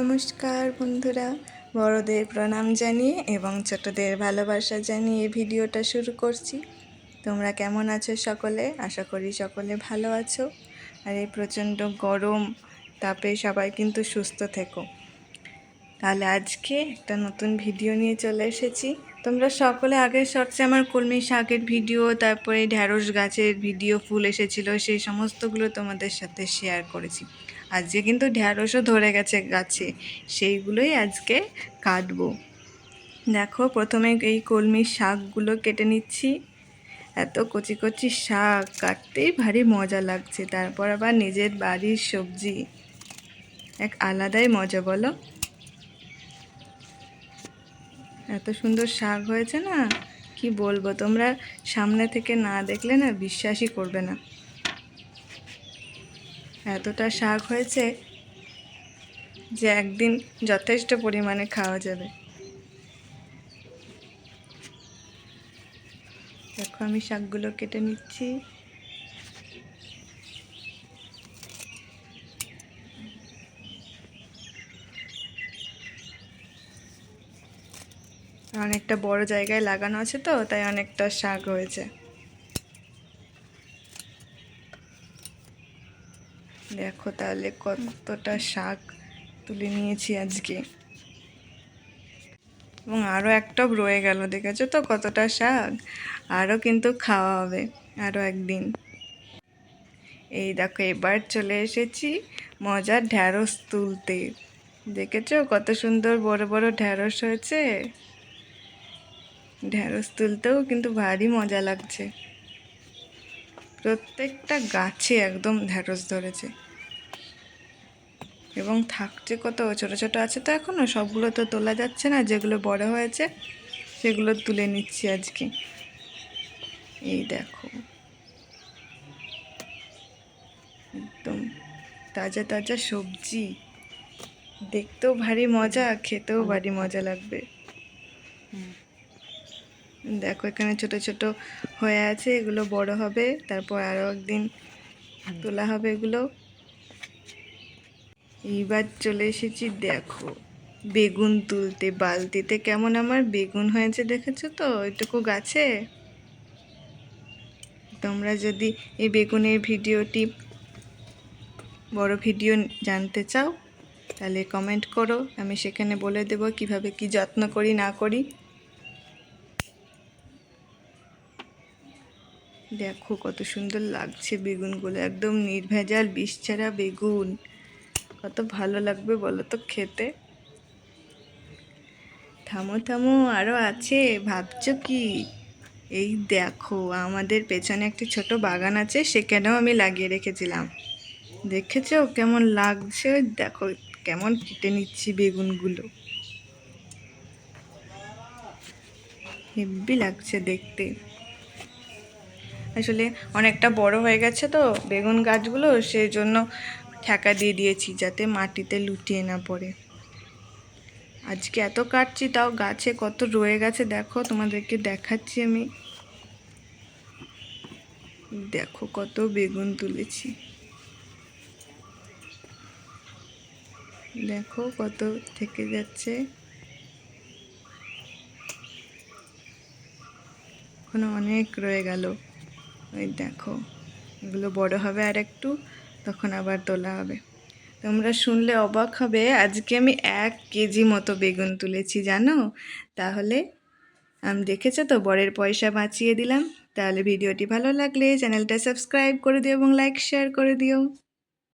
নমস্কার বন্ধুরা, বড়দের প্রণাম জানিয়ে এবং ছোটদের ভালোবাসা জানিয়ে ভিডিওটা শুরু করছি। তোমরা কেমন আছো সকলে? আশা করি সকলে ভালো আছো। আর এই প্রচণ্ড গরম, তাপে সবাই কিন্তু সুস্থ থেকো। তাহলে আজকে একটা নতুন ভিডিও নিয়ে চলে এসেছি। তোমরা সকলে আগের শর্টসে আমার কলমি শাকের ভিডিও, তারপরে ঢ্যাঁড়স গাছের ভিডিও, ফুল এসেছিল, সেই সমস্তগুলো তোমাদের সাথে শেয়ার করেছি। আজকে কিন্তু ঢ্যাঁড়সও ধরে গেছে গাছে। সেইগুলোই আজকে কাটবো। দেখো, প্রথমে এই কলমির শাকগুলো কেটে নিচ্ছি। এত কচি কচি শাক, কাটতেই ভারী মজা লাগছে। তারপর আবার নিজের বাড়ির সবজি। এক আলাদাই মজা, বলো? এত সুন্দর শাক হয়েছে না? কি বলব, তোমরা সামনে থেকে না দেখলে না, বিশ্বাসই করবে না। এতটা শাক হয়েছে যে একদিন যথেষ্ট পরিমাণে খাওয়া যাবে। দেখো আমি শাকগুলো কেটে নিচ্ছি। অনেকটা বড় জায়গায় লাগানো আছে তো, তাই অনেকটা শাক হয়েছে। দেখো তাহলে কতটা শাক তুলে নিয়েছি আজকে। এবং আরও একটাও রয়ে গেল, দেখেছ তো কতটা শাক? আরও কিন্তু খাওয়া হবে আরও একদিন। এই দেখো, এবার চলে এসেছি মজার ঢ্যাঁড়স তুলতে। দেখেছ কত সুন্দর বড় বড় ঢ্যাঁড়স হয়েছে? ঢ্যাঁড়স তুলতেও কিন্তু ভারী মজা লাগছে। প্রত্যেকটা গাছে একদম ঢ্যাঁড়স ধরেছে। এবং থাকছে কত ছোট ছোট আছে তো এখনও সবগুলো তো তোলা যাচ্ছে না, যেগুলো বড় হয়েছে সেগুলো তুলে নিচ্ছি আজকে। এই দেখো। একদম তাজা তাজা সবজি। দেখতেও ভারী মজা, খেতেও ভারী মজা লাগবে। দেখো, এখানে ছোট ছোট হয়ে আছে, এগুলো বড় হবে, তারপর আরও একদিন তোলা হবে এগুলো। এইবার চলে এসেছি, দেখো, বেগুন তুলতে, বালতিতে। কেমন আমার বেগুন হয়েছে দেখেছ তো? ওইটুকু গাছে? তোমরা যদি এই বেগুনের ভিডিওটি, বড় ভিডিও জানতে চাও, তাহলে কমেন্ট করো। আমি সেখানে বলে দেব কীভাবে কি যত্ন করি, না করি। দেখো কত সুন্দর লাগছে বেগুনগুলো, একদম নির্ভেজাল বিষ ছাড়া বেগুন। কত ভালো লাগবে বলো তো খেতে? থামো থামো আরও আছে, ভাবছ কি? এই দেখো, আমাদের পেছনে একটি ছোট বাগান আছে, সেখানেও আমি লাগিয়ে রেখেছিলাম। দেখেছ কেমন লাগছে? দেখো, কেমন কেটে নিচ্ছি বেগুনগুলো। হেব্বি লাগছে দেখতে। আসলে অনেকটা বড় হয়ে গেছে তো বেগুন গাছগুলো সেই জন্য ঠেকা দিয়ে দিয়েছি যাতে মাটিতে লুটিয়ে না পড়ে। আজকে এত কাটছি, তাও গাছে কত রয়ে গেছে দেখো, তোমাদেরকে দেখাচ্ছি আমি। দেখো কত বেগুন তুলেছি। দেখো কত থেকে যাচ্ছে। এখনও অনেক রয়ে গেল। ওই দেখো, এগুলো বড় হবে আর একটু, তখন আবার তোলা হবে। তোমরা শুনলে অবাক হবে, আজকে আমি এক কেজি মতো বেগুন তুলেছি, জানো? তাহলে, আমি দেখেছ তো? বরের পয়সা বাঁচিয়ে দিলাম। তাহলে ভিডিওটি ভালো লাগলে চ্যানেলটা সাবস্ক্রাইব করে দিও এবং লাইক, শেয়ার করে দিও।